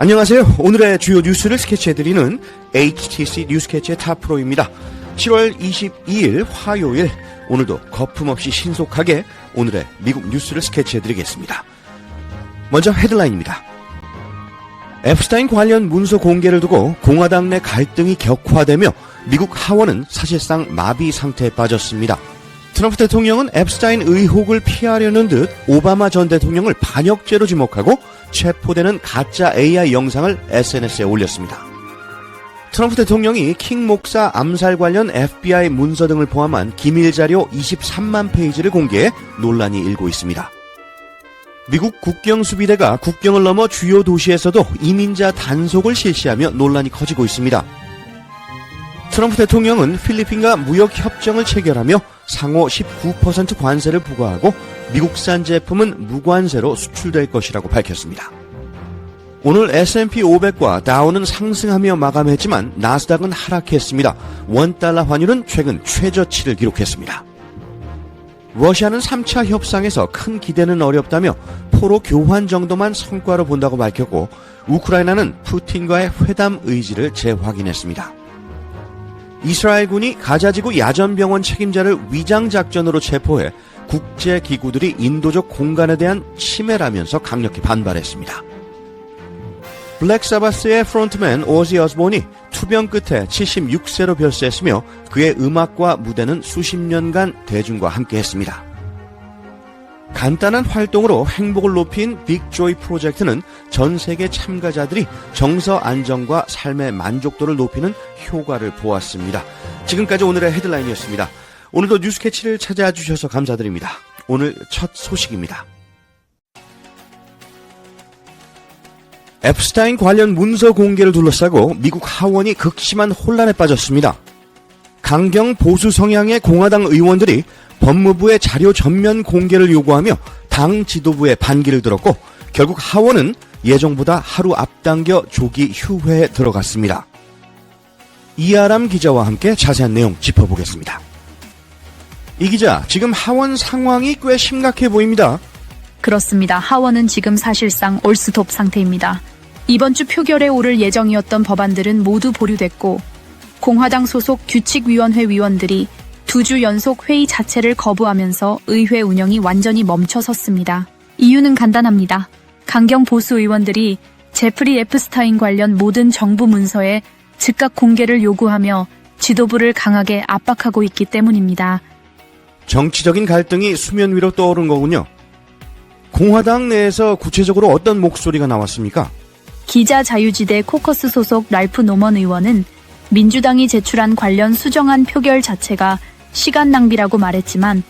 안녕하세요. 오늘의 주요 뉴스를 스케치해드리는 HTC 뉴스캐치의 탑프로입니다. 7월 22일 화요일 오늘도 거품없이 신속하게 오늘의 미국 뉴스를 스케치해드리겠습니다. 먼저 헤드라인입니다. 앱스타인 관련 문서 공개를 두고 공화당 내 갈등이 격화되며 미국 하원은 사실상 마비 상태에 빠졌습니다. 트럼프 대통령은 앱스타인 의혹을 피하려는 듯 오바마 전 대통령을 반역죄로 지목하고 체포되는 가짜 AI 영상을 SNS에 올렸습니다. 트럼프 대통령이 킹 목사 암살 관련 FBI 문서 등을 포함한 기밀 자료 23만 페이지를 공개해 논란이 일고 있습니다. 미국 국경수비대가 국경을 넘어 주요 도시에서도 이민자 단속을 실시하며 논란이 커지고 있습니다. 트럼프 대통령은 필리핀과 무역 협정을 체결하며 상호 19% 관세를 부과하고 미국산 제품은 무관세로 수출될 것이라고 밝혔습니다. 오늘 S&P 500과 다우는 상승하며 마감했지만 나스닥은 하락했습니다. 원달러 환율은 최근 최저치를 기록했습니다. 러시아는 3차 협상에서 큰 기대는 어렵다며 포로 교환 정도만 성과로 본다고 밝혔고 우크라이나는 푸틴과의 회담 의지를 재확인했습니다. 이스라엘군이 가자지구 야전병원 책임자를 위장작전으로 체포해 국제기구들이 인도적 공간에 대한 침해라면서 강력히 반발했습니다. 블랙사바스의 프론트맨 오지 어스본이 투병 끝에 76세로 별세했으며 그의 음악과 무대는 수십 년간 대중과 함께 했습니다. 간단한 활동으로 행복을 높인 빅조이 프로젝트는 전 세계 참가자들이 정서 안정과 삶의 만족도를 높이는 효과를 보았습니다. 지금까지 오늘의 헤드라인이었습니다. 오늘도 뉴스캐치를 찾아와 주셔서 감사드립니다. 오늘 첫 소식입니다. 앱스타인 관련 문서 공개를 둘러싸고 미국 하원이 극심한 혼란에 빠졌습니다. 강경 보수 성향의 공화당 의원들이 법무부의 자료 전면 공개를 요구하며 당 지도부의 반기를 들었고 결국 하원은 예정보다 하루 앞당겨 조기 휴회에 들어갔습니다. 이아람 기자와 함께 자세한 내용 짚어보겠습니다. 이 기자, 지금 하원 상황이 꽤 심각해 보입니다. 그렇습니다. 하원은 지금 사실상 올스톱 상태입니다. 이번 주 표결에 오를 예정이었던 법안들은 모두 보류됐고 공화당 소속 규칙위원회 위원들이 두 주 연속 회의 자체를 거부하면서 의회 운영이 완전히 멈춰섰습니다. 이유는 간단합니다. 강경 보수 의원들이 제프리 에프스타인 관련 모든 정부 문서에 즉각 공개를 요구하며 지도부를 강하게 압박하고 있기 때문입니다. 정치적인 갈등이 수면 위로 떠오른 거군요. 공화당 내에서 구체적으로 어떤 목소리가 나왔습니까? 기자 자유지대 코커스 소속 랄프 노먼 의원은 민주당이 제출한 관련 수정안 표결 자체가 시간 낭비라고 말했지만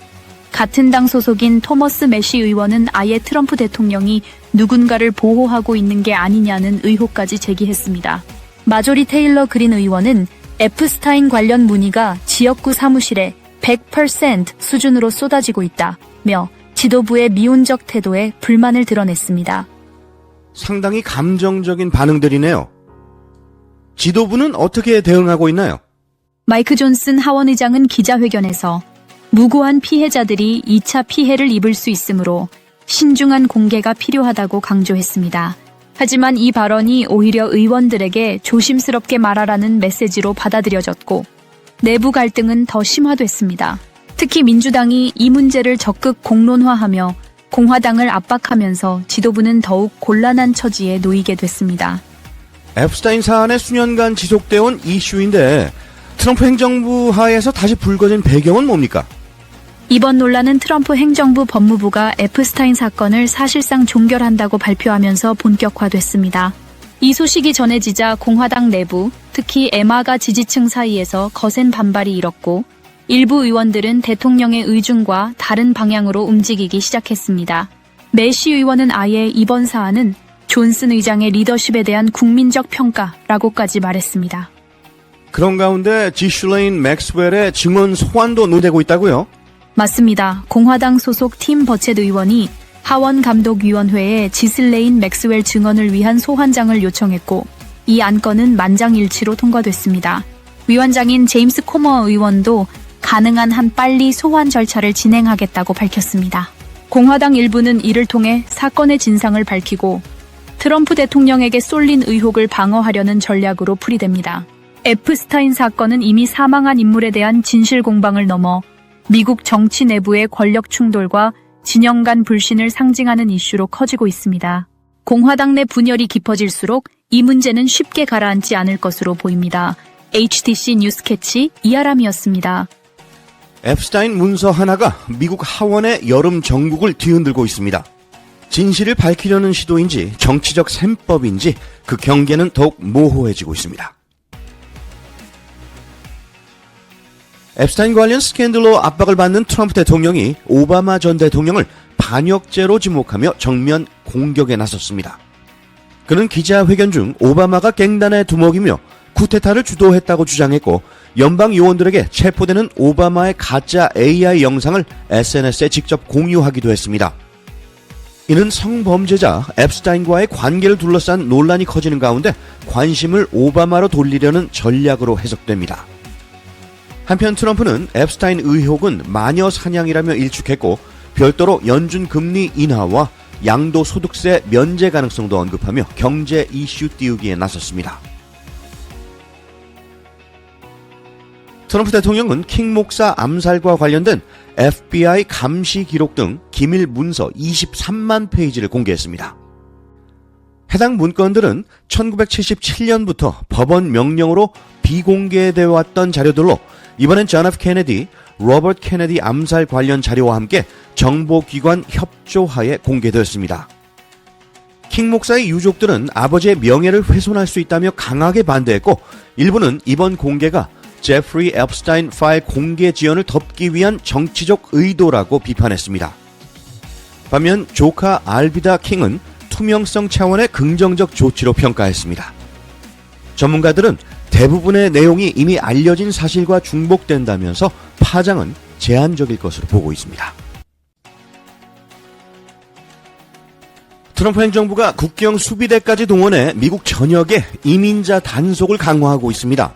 같은 당 소속인 토머스 메시 의원은 아예 트럼프 대통령이 누군가를 보호하고 있는 게 아니냐는 의혹까지 제기했습니다. 마조리 테일러 그린 의원은 에프스타인 관련 문의가 지역구 사무실에 100% 수준으로 쏟아지고 있다며 지도부의 미온적 태도에 불만을 드러냈습니다. 상당히 감정적인 반응들이네요. 지도부는 어떻게 대응하고 있나요? 마이크 존슨 하원 의장은 기자회견에서 무고한 피해자들이 2차 피해를 입을 수 있으므로 신중한 공개가 필요하다고 강조했습니다. 하지만 이 발언이 오히려 의원들에게 조심스럽게 말하라는 메시지로 받아들여졌고 내부 갈등은 더 심화됐습니다. 특히 민주당이 이 문제를 적극 공론화하며 공화당을 압박하면서 지도부는 더욱 곤란한 처지에 놓이게 됐습니다. 앱스타인 사안의 수년간 지속되어 온 이슈인데 트럼프 행정부 하에서 다시 불거진 배경은 뭡니까? 이번 논란은 트럼프 행정부 법무부가 에프스타인 사건을 사실상 종결한다고 발표하면서 본격화됐습니다. 이 소식이 전해지자 공화당 내부, 특히 에마가 지지층 사이에서 거센 반발이 일었고 일부 의원들은 대통령의 의중과 다른 방향으로 움직이기 시작했습니다. 메시 의원은 아예 이번 사안은 존슨 의장의 리더십에 대한 국민적 평가라고까지 말했습니다. 그런 가운데 지슐레인 맥스웰의 증언 소환도 논되고 있다고요? 맞습니다. 공화당 소속 팀 버쳇 의원이 하원 감독위원회에 지슬레인 맥스웰 증언을 위한 소환장을 요청했고 이 안건은 만장일치로 통과됐습니다. 위원장인 제임스 코머 의원도 가능한 한 빨리 소환 절차를 진행하겠다고 밝혔습니다. 공화당 일부는 이를 통해 사건의 진상을 밝히고 트럼프 대통령에게 쏠린 의혹을 방어하려는 전략으로 풀이됩니다. 에프스타인 사건은 이미 사망한 인물에 대한 진실 공방을 넘어 미국 정치 내부의 권력 충돌과 진영 간 불신을 상징하는 이슈로 커지고 있습니다. 공화당 내 분열이 깊어질수록 이 문제는 쉽게 가라앉지 않을 것으로 보입니다. HTC 뉴스 캐치 이아람이었습니다. 앱스타인 문서 하나가 미국 하원의 여름 정국을 뒤흔들고 있습니다. 진실을 밝히려는 시도인지 정치적 셈법인지 그 경계는 더욱 모호해지고 있습니다. 앱스타인 관련 스캔들로 압박을 받는 트럼프 대통령이 오바마 전 대통령을 반역죄로 지목하며 정면 공격에 나섰습니다. 그는 기자회견 중 오바마가 갱단의 두목이며 쿠데타를 주도했다고 주장했고 연방 요원들에게 체포되는 오바마의 가짜 AI 영상을 SNS에 직접 공유하기도 했습니다. 이는 성범죄자 앱스타인과의 관계를 둘러싼 논란이 커지는 가운데 관심을 오바마로 돌리려는 전략으로 해석됩니다. 한편 트럼프는 앱스타인 의혹은 마녀 사냥이라며 일축했고 별도로 연준 금리 인하와 양도 소득세 면제 가능성도 언급하며 경제 이슈 띄우기에 나섰습니다. 트럼프 대통령은 킹 목사 암살과 관련된 FBI 감시 기록 등 기밀 문서 23만 페이지를 공개했습니다. 해당 문건들은 1977년부터 법원 명령으로 비공개되어 왔던 자료들로 이번엔 존 F 케네디, 로버트 케네디 암살 관련 자료와 함께 정보기관 협조하에 공개되었습니다. 킹 목사의 유족들은 아버지의 명예를 훼손할 수 있다며 강하게 반대했고 일부는 이번 공개가 제프리 앱스타인 파일 공개 지연을 덮기 위한 정치적 의도라고 비판했습니다. 반면 조카 알비다 킹은 투명성 차원의 긍정적 조치로 평가했습니다. 전문가들은 대부분의 내용이 이미 알려진 사실과 중복된다면서 파장은 제한적일 것으로 보고 있습니다. 트럼프 행정부가 국경 수비대까지 동원해 미국 전역에 이민자 단속을 강화하고 있습니다.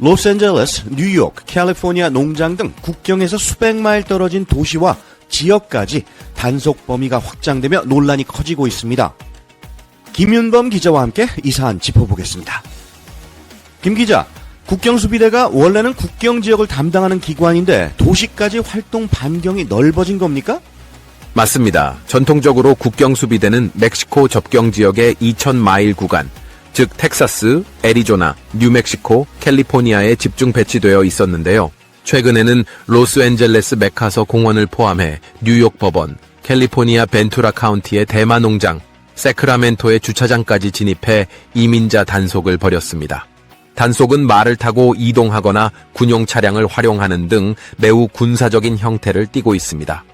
로스앤젤레스, 뉴욕, 캘리포니아 농장 등 국경에서 수백 마일 떨어진 도시와 지역까지 단속 범위가 확장되며 논란이 커지고 있습니다. 김윤범 기자와 함께 이 사안 짚어보겠습니다. 김 기자, 국경수비대가 원래는 국경 지역을 담당하는 기관인데 도시까지 활동 반경이 넓어진 겁니까? 맞습니다. 전통적으로 국경수비대는 멕시코 접경 지역의 2,000마일 구간, 즉 텍사스, 애리조나, 뉴멕시코, 캘리포니아에 집중 배치되어 있었는데요. 최근에는 로스앤젤레스 메카서 공원을 포함해 뉴욕 법원, 캘리포니아 벤투라 카운티의 대마 농장, 세크라멘토의 주차장까지 진입해 이민자 단속을 벌였습니다. 단속은 말을 타고 이동하거나 군용 차량을 활용하는 등 매우 군사적인 형태를 띠고 있습니다.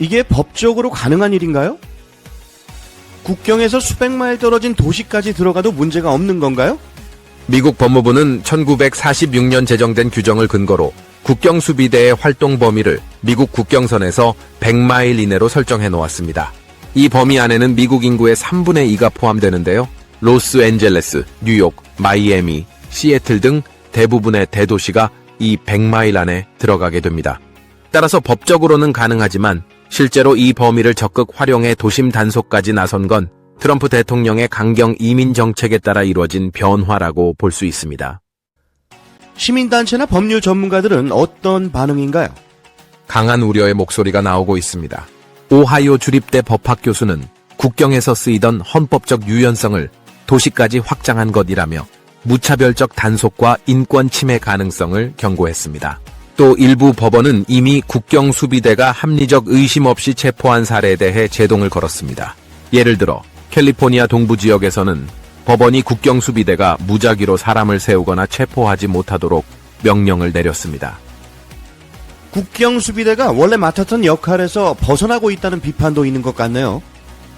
이게 법적으로 가능한 일인가요? 국경에서 수백 마일 떨어진 도시까지 들어가도 문제가 없는 건가요? 미국 법무부는 1946년 제정된 규정을 근거로 국경수비대의 활동 범위를 미국 국경선에서 100마일 이내로 설정해 놓았습니다. 이 범위 안에는 미국 인구의 3분의 2가 포함되는데요. 로스앤젤레스, 뉴욕, 마이애미, 시애틀 등 대부분의 대도시가 이 100마일 안에 들어가게 됩니다. 따라서 법적으로는 가능하지만 실제로 이 범위를 적극 활용해 도심 단속까지 나선 건 트럼프 대통령의 강경 이민 정책에 따라 이루어진 변화라고 볼 수 있습니다. 시민단체나 법률 전문가들은 어떤 반응인가요? 강한 우려의 목소리가 나오고 있습니다. 오하이오 주립대 법학 교수는 국경에서 쓰이던 헌법적 유연성을 도시까지 확장한 것이라며 무차별적 단속과 인권 침해 가능성을 경고했습니다. 또 일부 법원은 이미 국경 수비대가 합리적 의심 없이 체포한 사례에 대해 제동을 걸었습니다. 예를 들어 캘리포니아 동부 지역에서는 법원이 국경 수비대가 무작위로 사람을 세우거나 체포하지 못하도록 명령을 내렸습니다. 국경 수비대가 원래 맡았던 역할에서 벗어나고 있다는 비판도 있는 것 같네요.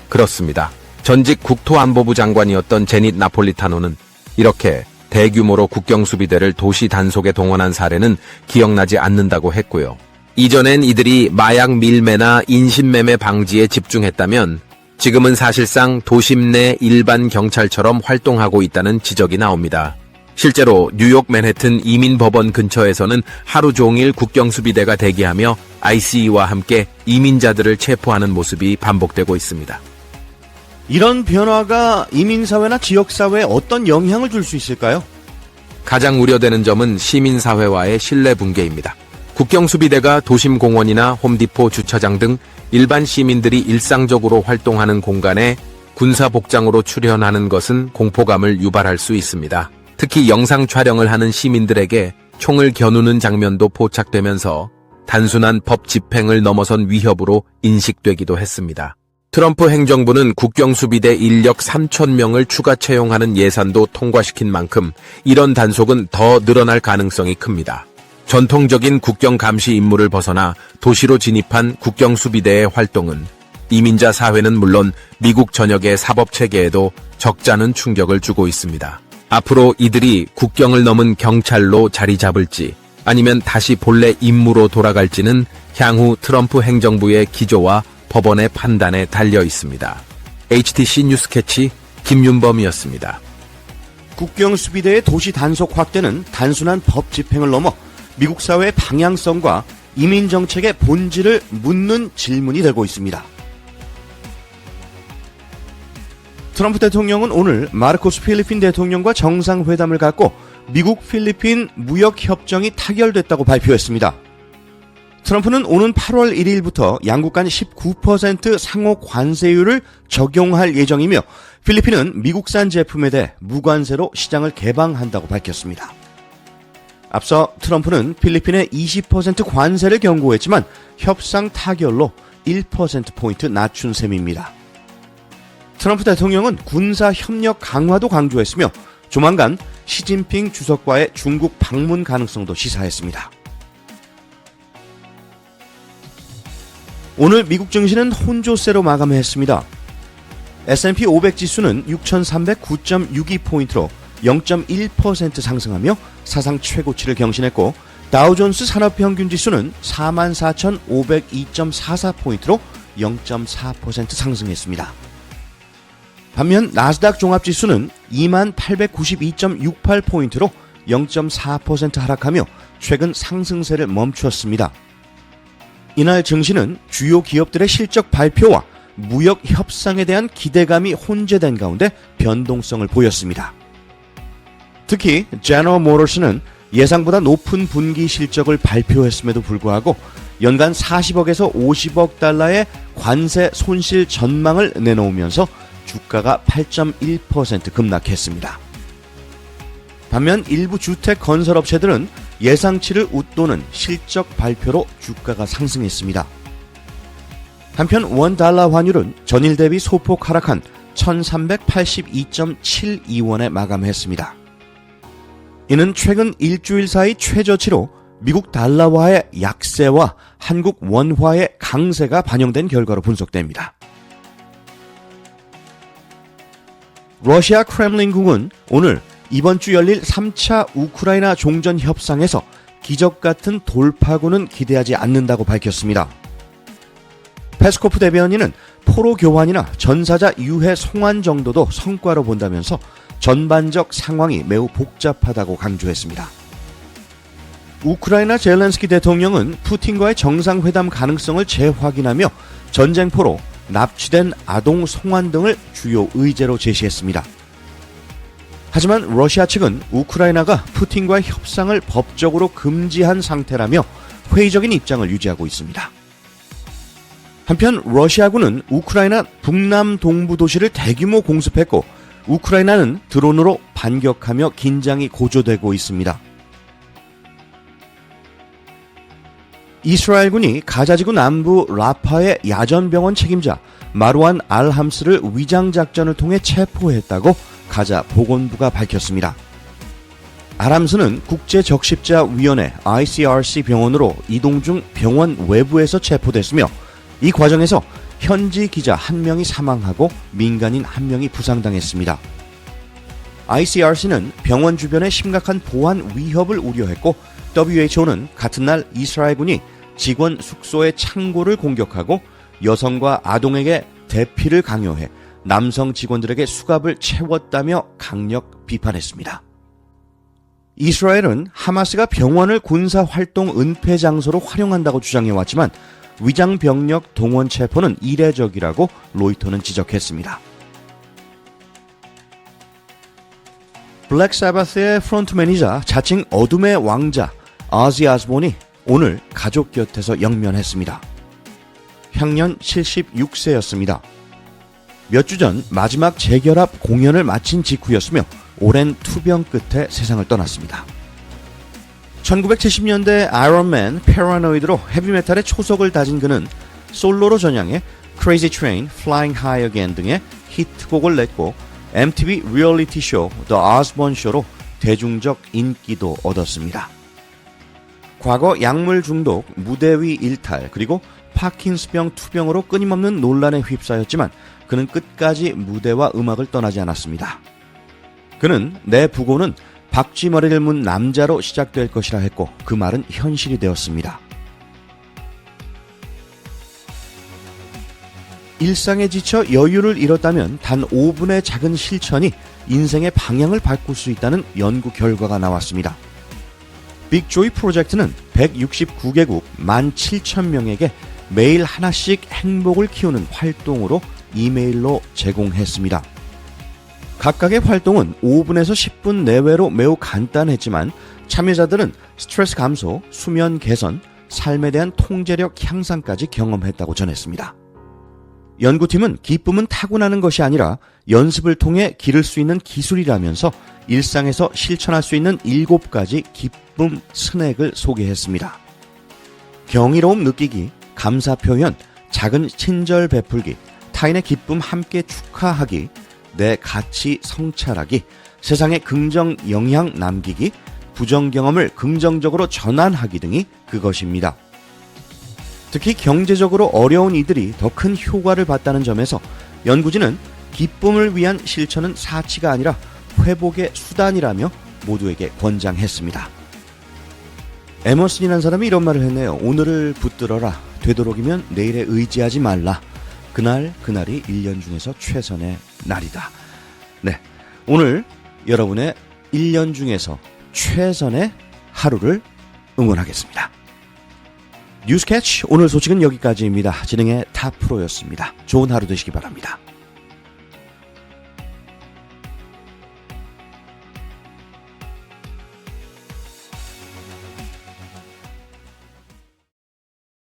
그렇습니다. 전직 국토안보부 장관이었던 제닛 나폴리타노는 이렇게 대규모로 국경 수비대를 도시 단속에 동원한 사례는 기억나지 않는다고 했고요. 이전엔 이들이 마약 밀매나 인신매매 방지에 집중했다면 지금은 사실상 도심 내 일반 경찰처럼 활동하고 있다는 지적이 나옵니다. 실제로 뉴욕 맨해튼 이민법원 근처에서는 하루 종일 국경수비대가 대기하며 ICE와 함께 이민자들을 체포하는 모습이 반복되고 있습니다. 이런 변화가 이민사회나 지역사회에 어떤 영향을 줄 수 있을까요? 가장 우려되는 점은 시민사회와의 신뢰 붕괴입니다. 국경수비대가 도심 공원이나 홈디포 주차장 등 일반 시민들이 일상적으로 활동하는 공간에 군사 복장으로 출현하는 것은 공포감을 유발할 수 있습니다. 특히 영상 촬영을 하는 시민들에게 총을 겨누는 장면도 포착되면서 단순한 법 집행을 넘어선 위협으로 인식되기도 했습니다. 트럼프 행정부는 국경수비대 인력 3,000명을 추가 채용하는 예산도 통과시킨 만큼 이런 단속은 더 늘어날 가능성이 큽니다. 전통적인 국경 감시 임무를 벗어나 도시로 진입한 국경수비대의 활동은 이민자 사회는 물론 미국 전역의 사법 체계에도 적잖은 충격을 주고 있습니다. 앞으로 이들이 국경을 넘은 경찰로 자리 잡을지 아니면 다시 본래 임무로 돌아갈지는 향후 트럼프 행정부의 기조와 법원의 판단에 달려 있습니다. HTC 뉴스캐치 김윤범이었습니다. 국경 수비대의 도시 단속 확대는 단순한 법 집행을 넘어 미국 사회의 방향성과 이민 정책의 본질을 묻는 질문이 되고 있습니다. 트럼프 대통령은 오늘 마르코스 필리핀 대통령과 정상회담을 갖고 미국 필리핀 무역 협정이 타결됐다고 발표했습니다. 트럼프는 오는 8월 1일부터 양국 간 19% 상호 관세율을 적용할 예정이며 필리핀은 미국산 제품에 대해 무관세로 시장을 개방한다고 밝혔습니다. 앞서 트럼프는 필리핀의 20% 관세를 경고했지만 협상 타결로 1%포인트 낮춘 셈입니다. 트럼프 대통령은 군사 협력 강화도 강조했으며 조만간 시진핑 주석과의 중국 방문 가능성도 시사했습니다. 오늘 미국 증시는 혼조세로 마감했습니다. S&P 500 지수는 6,309.62포인트로 0.1% 상승하며 사상 최고치를 경신했고 다우존스 산업평균 지수는 44,502.44포인트로 0.4% 상승했습니다. 반면 나스닥 종합지수는 2892.68포인트로 0.4% 하락하며 최근 상승세를 멈추었습니다. 이날 증시는 주요 기업들의 실적 발표와 무역 협상에 대한 기대감이 혼재된 가운데 변동성을 보였습니다. 특히 제너럴 모터스는 예상보다 높은 분기 실적을 발표했음에도 불구하고 연간 40억에서 50억 달러의 관세 손실 전망을 내놓으면서 주가가 8.1% 급락했습니다. 반면 일부 주택 건설업체들은 예상치를 웃도는 실적 발표로 주가가 상승했습니다. 한편 원 달러 환율은 전일 대비 소폭 하락한 1382.72원에 마감했습니다. 이는 최근 일주일 사이 최저치로 미국 달러화의 약세와 한국 원화의 강세가 반영된 결과로 분석됩니다. 러시아 크렘린궁은 오늘 이번 주 열릴 3차 우크라이나 종전 협상에서 기적 같은 돌파구는 기대하지 않는다고 밝혔습니다. 페스코프 대변인은 포로 교환이나 전사자 유해 송환 정도도 성과로 본다면서 전반적 상황이 매우 복잡하다고 강조했습니다. 우크라이나 젤렌스키 대통령은 푸틴과의 정상회담 가능성을 재확인하며 전쟁포로 납치된 아동 송환 등을 주요 의제로 제시했습니다. 하지만 러시아 측은 우크라이나가 푸틴과의 협상을 법적으로 금지한 상태라며 회의적인 입장을 유지하고 있습니다. 한편 러시아군은 우크라이나 북남 동부 도시를 대규모 공습했고 우크라이나는 드론으로 반격하며 긴장이 고조되고 있습니다. 이스라엘군이 가자지구 남부 라파의 야전병원 책임자 마루안 알함스를 위장작전을 통해 체포했다고 가자 보건부가 밝혔습니다. 아람스는 국제적십자위원회 ICRC 병원으로 이동 중 병원 외부에서 체포됐으며 이 과정에서 현지 기자 한 명이 사망하고 민간인 한 명이 부상당했습니다. ICRC는 병원 주변의 심각한 보안 위협을 우려했고 WHO는 같은 날 이스라엘군이 직원 숙소의 창고를 공격하고 여성과 아동에게 대피를 강요해 남성 직원들에게 수갑을 채웠다며 강력 비판했습니다. 이스라엘은 하마스가 병원을 군사 활동 은폐 장소로 활용한다고 주장해왔지만 위장 병력 동원 체포는 이례적이라고 로이터는 지적했습니다. 블랙 사바스의 프론트맨이자 자칭 어둠의 왕자 아지 아스본이 오늘 가족 곁에서 영면했습니다. 향년 76세였습니다. 몇 주 전 마지막 재결합 공연을 마친 직후였으며 오랜 투병 끝에 세상을 떠났습니다. 1970년대 아이언맨 패러노이드로 헤비메탈의 초석을 다진 그는 솔로로 전향해 Crazy Train, Flying High Again 등의 히트곡을 냈고 MTV 리얼리티 쇼 The Osborne Show로 대중적 인기도 얻었습니다. 과거 약물 중독, 무대 위 일탈, 그리고 파킨스병 투병으로 끊임없는 논란에 휩싸였지만 그는 끝까지 무대와 음악을 떠나지 않았습니다. 그는 내 부고는 박쥐머리를 문 남자로 시작될 것이라 했고 그 말은 현실이 되었습니다. 일상에 지쳐 여유를 잃었다면 단 5분의 작은 실천이 인생의 방향을 바꿀 수 있다는 연구 결과가 나왔습니다. 빅조이 프로젝트는 169개국 17,000명에게 매일 하나씩 행복을 키우는 활동으로 이메일로 제공했습니다. 각각의 활동은 5분에서 10분 내외로 매우 간단했지만 참여자들은 스트레스 감소, 수면 개선, 삶에 대한 통제력 향상까지 경험했다고 전했습니다. 연구팀은 기쁨은 타고나는 것이 아니라 연습을 통해 기를 수 있는 기술이라면서 일상에서 실천할 수 있는 7가지 기쁨 스낵을 소개했습니다. 경이로움 느끼기, 감사 표현, 작은 친절 베풀기, 타인의 기쁨 함께 축하하기, 내 가치 성찰하기, 세상에 긍정 영향 남기기, 부정 경험을 긍정적으로 전환하기 등이 그것입니다. 특히 경제적으로 어려운 이들이 더 큰 효과를 봤다는 점에서 연구진은 기쁨을 위한 실천은 사치가 아니라 회복의 수단이라며 모두에게 권장했습니다. 에머슨이라는 사람이 이런 말을 했네요. 오늘을 붙들어라. 되도록이면 내일에 의지하지 말라. 그날 그날이 1년 중에서 최선의 날이다. 네. 오늘 여러분의 1년 중에서 최선의 하루를 응원하겠습니다. 뉴스캐치 오늘 소식은 여기까지입니다. 진행의 타프로였습니다. 좋은 하루 되시기 바랍니다.